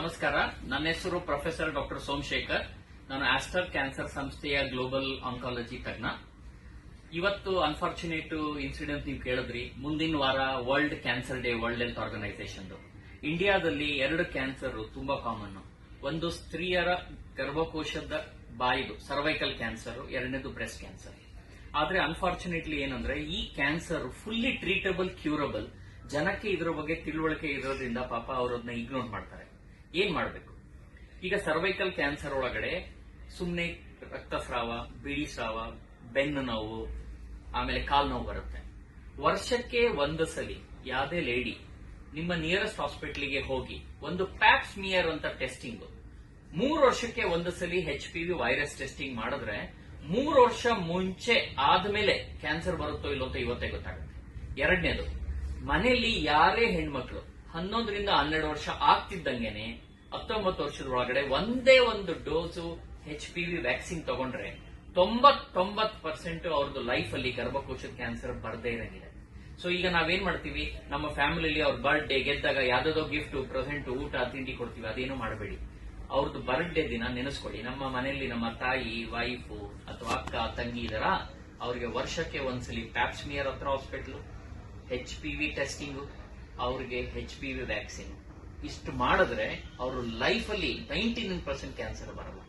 ನನ್ನ ಹೆಸರು professor doctor Somashekhar. ನಾನು ಆಸ್ಟರ್ ಕ್ಯಾನ್ಸರ್ ಸಂಸ್ಥೆಯ ಗ್ಲೋಬಲ್ ಆಂಕಾಲಜಿ ತಜ್ಞ. ಇವತ್ತು ಅನ್ಫಾರ್ಚುನೇಟ್ ಇನ್ಸಿಡೆಂಟ್ ನೀವು ಕೇಳಿದ್ರಿ. ಮುಂದಿನ ವಾರ world cancer day, world health organization ಇಂಡಿಯಾದಲ್ಲಿ ಎರಡು ಕ್ಯಾನ್ಸರ್ ತುಂಬಾ ಕಾಮನ್ ಒಂದು ಸ್ತ್ರೀಯರ ಗರ್ಭಕೋಶದ ಬಾಯಿದು ಸರ್ವೈಕಲ್ ಕ್ಯಾನ್ಸರ್ ಎರಡನೇದು ಬ್ರೆಸ್ಟ್ ಕ್ಯಾನ್ಸರ್ ಆದ್ರೆ ಅನ್ಫಾರ್ಚುನೇಟ್ಲಿ ಏನಂದ್ರೆ, ಈ ಕ್ಯಾನ್ಸರ್ ಫುಲ್ಲಿ ಟ್ರೀಟಬಲ್ ಕ್ಯೂರಬಲ್ ಜನಕ್ಕೆ ಇದರ ಬಗ್ಗೆ ತಿಳುವಳಿಕೆ ಇರೋದ್ರಿಂದ ಪಾಪ ಅವರನ್ನ ಇಗ್ನೋರ್ ಮಾಡ್ತಾರೆ. ಏನ್ ಮಾಡಬೇಕು? ಈಗ ಸರ್ವೈಕಲ್ ಕ್ಯಾನ್ಸರ್ ಒಳಗಡೆ ಸುಮ್ಮನೆ ರಕ್ತಸ್ರಾವ, ಬಿಳಿ ಸ್ರಾವ, ಬೆನ್ನು ನೋವು, ಆಮೇಲೆ ಕಾಲು ನೋವು ಬರುತ್ತೆ. ವರ್ಷಕ್ಕೆ ಒಂದು ಸಲಿ ಯಾವುದೇ ಲೇಡಿ ನಿಮ್ಮ ನಿಯರೆಸ್ಟ್ ಹಾಸ್ಪಿಟ್ಲಿಗೆ ಹೋಗಿ ಒಂದು ಪ್ಯಾಪ್ಸ್ ಮಿಯರ್ ಅಂತ ಟೆಸ್ಟಿಂಗ್ ಮೂರು ವರ್ಷಕ್ಕೆ ಒಂದು ಸಲಿ H P V virus testing ಮಾಡಿದ್ರೆ ಮೂರು ವರ್ಷ ಮುಂಚೆ ಆದ್ಮೇಲೆ ಕ್ಯಾನ್ಸರ್ ಬರುತ್ತೋ ಇಲ್ಲೋ ಅಂತ ಇವತ್ತೇ ಗೊತ್ತಾಗುತ್ತೆ. ಎರಡನೇದು, ಮನೆಯಲ್ಲಿ ಯಾರೇ ಹೆಣ್ಮಕ್ಳು ಹನ್ನೊಂದರಿಂದ ಹನ್ನೆರಡು ವರ್ಷ ಆಗ್ತಿದ್ದಂಗೆನೆ ಹತ್ತೊಂಬತ್ತು ವರ್ಷದ ಒಳಗಡೆ ಒಂದೇ ಒಂದು dose H P V vaccine ತಗೊಂಡ್ರೆ ತೊಂಬತ್ತೊಂಬತ್ತು ಪರ್ಸೆಂಟ್ ಅವ್ರದ್ದು ಲೈಫ್ ಅಲ್ಲಿ ಗರ್ಭಕೋಶದ ಕ್ಯಾನ್ಸರ್ ಬರದೇ ಇರಂಗಿದೆ. ಸೊ ಈಗ ನಾವೇನ್ ಮಾಡ್ತೀವಿ? ನಮ್ಮ ಫ್ಯಾಮಿಲಿಯಲ್ಲಿ ಅವ್ರ ಬರ್ಡೇ ಗೆದ್ದಾಗ ಯಾವ್ದಾದೋ ಗಿಫ್ಟ್ ಪ್ರೆಸೆಂಟ್ ಊಟ, ತಿಂಡಿ ಕೊಡ್ತೀವಿ. ಅದೇನು ಮಾಡಬೇಡಿ. ಅವ್ರದ್ದು ಬರ್ಡೇ ದಿನ ನೆನೆಸ್ಕೊಳ್ಳಿ. ನಮ್ಮ ಮನೆಯಲ್ಲಿ ನಮ್ಮ ತಾಯಿ ವೈಫು ಅಥವಾ ಅಕ್ಕ, ತಂಗಿ ಇದರ ಅವರಿಗೆ ವರ್ಷಕ್ಕೆ ಒಂದ್ಸಲಿ ಪ್ಯಾಪ್ಸ್ಮಿಯರ್ ಹತ್ರ hospital H P V testing ಅವ್ರಿಗೆ ಹೆಚ್ ಪಿ ವಿ ವ್ಯಾಕ್ಸಿನ್ ಇಷ್ಟು ಮಾಡಿದ್ರೆ ಅವರು ಲೈಫಲ್ಲಿ ನೈಂಟಿ ನೈನ್ ಪರ್ಸೆಂಟ್ ಕ್ಯಾನ್ಸರ್ ಬರಲ್ಲ.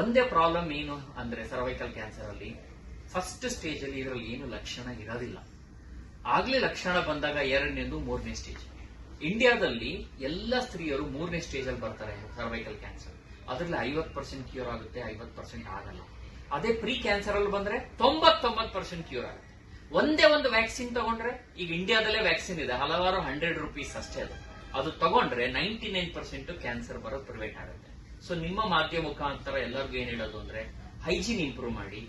ಒಂದೇ ಪ್ರಾಬ್ಲಮ್ ಏನು ಅಂದ್ರೆ ಸರ್ವೈಕಲ್ ಕ್ಯಾನ್ಸರ್ ಅಲ್ಲಿ ಫಸ್ಟ್ ಸ್ಟೇಜ್ ಅಲ್ಲಿ ಇದರಲ್ಲಿ ಏನು ಲಕ್ಷಣ ಇರೋದಿಲ್ಲ. ಆಗ್ಲೇ ಲಕ್ಷಣ ಬಂದಾಗ ಎರಡನೇದು ಮೂರನೇ ಸ್ಟೇಜ್ ಇಂಡಿಯಾದಲ್ಲಿ ಎಲ್ಲ ಸ್ತ್ರೀಯರು ಮೂರನೇ ಸ್ಟೇಜ್ ಅಲ್ಲಿ ಬರ್ತಾರೆ ಸರ್ವೈಕಲ್ ಕ್ಯಾನ್ಸರ್ ಅದರಲ್ಲಿ ಐವತ್ ಪರ್ಸೆಂಟ್ ಕ್ಯೂರ್ ಆಗುತ್ತೆ ಐವತ್ ಪರ್ಸೆಂಟ್ ಆಗಲ್ಲ. ಅದೇ ಪ್ರೀ ಕ್ಯಾನ್ಸರ್ ಅಲ್ಲಿ ಬಂದ್ರೆ ತೊಂಬತ್ತೊಂಬತ್ತು ಪರ್ಸೆಂಟ್ ಕ್ಯೂರ್ ಆಗುತ್ತೆ. ಒಂದೇ ಒಂದು ವ್ಯಾಕ್ಸಿನ್ ತಗೊಂಡ್ರೆ, ಈಗ ಇಂಡಿಯಾದಲ್ಲೇ ವ್ಯಾಕ್ಸಿನ್ ಇದೆ, ಹಲವಾರು ಹಂಡ್ರೆಡ್ ರುಪೀಸ್ ಅಷ್ಟೇ ಅದು. ಅದು ತಗೊಂಡ್ರೆ ನೈಂಟಿ ನೈನ್ ಪರ್ಸೆಂಟ್ ಕ್ಯಾನ್ಸರ್ ಬರೋದು ಪ್ರಿವೆಂಟ್ ಆಗುತ್ತೆ. ಸೊ ನಿಮ್ಮ ಮಾಧ್ಯಮ ಮುಖಾಂತರ ಎಲ್ಲರಿಗೂ ಏನ್ ಹೇಳೋದು ಅಂದ್ರೆ ಹೈಜೀನ್ ಇಂಪ್ರೂವ್ ಮಾಡಿ,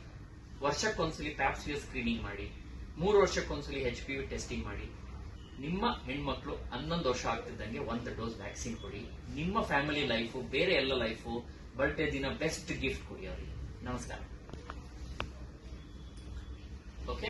ವರ್ಷಕ್ಕೊಂದ್ಸಲಿ ಪ್ಯಾಪ್ಸಿಯರ್ ಸ್ಕ್ರೀನಿಂಗ್ ಮಾಡಿ, ಮೂರು ವರ್ಷಕ್ಕೊಂದ್ಸಲಿ ಎಚ್ ಪಿ ಯು ಟೆಸ್ಟಿಂಗ್ ಮಾಡಿ, ನಿಮ್ಮ ಹೆಣ್ಮಕ್ಳು ಹನ್ನೊಂದು ವರ್ಷ ಆಗ್ತಿದ್ದಂಗೆ ಒಂದು ಡೋಸ್ ವ್ಯಾಕ್ಸಿನ್ ಕೊಡಿ. ನಿಮ್ಮ ಫ್ಯಾಮಿಲಿ ಲೈಫು ಬೇರೆ ಎಲ್ಲ ಲೈಫು ಬರ್ಡೇ ದಿನ ಬೆಸ್ಟ್ ಗಿಫ್ಟ್ ಕೊಡಿ ಅವರಿಗೆ. ನಮಸ್ಕಾರ. ಓಕೆ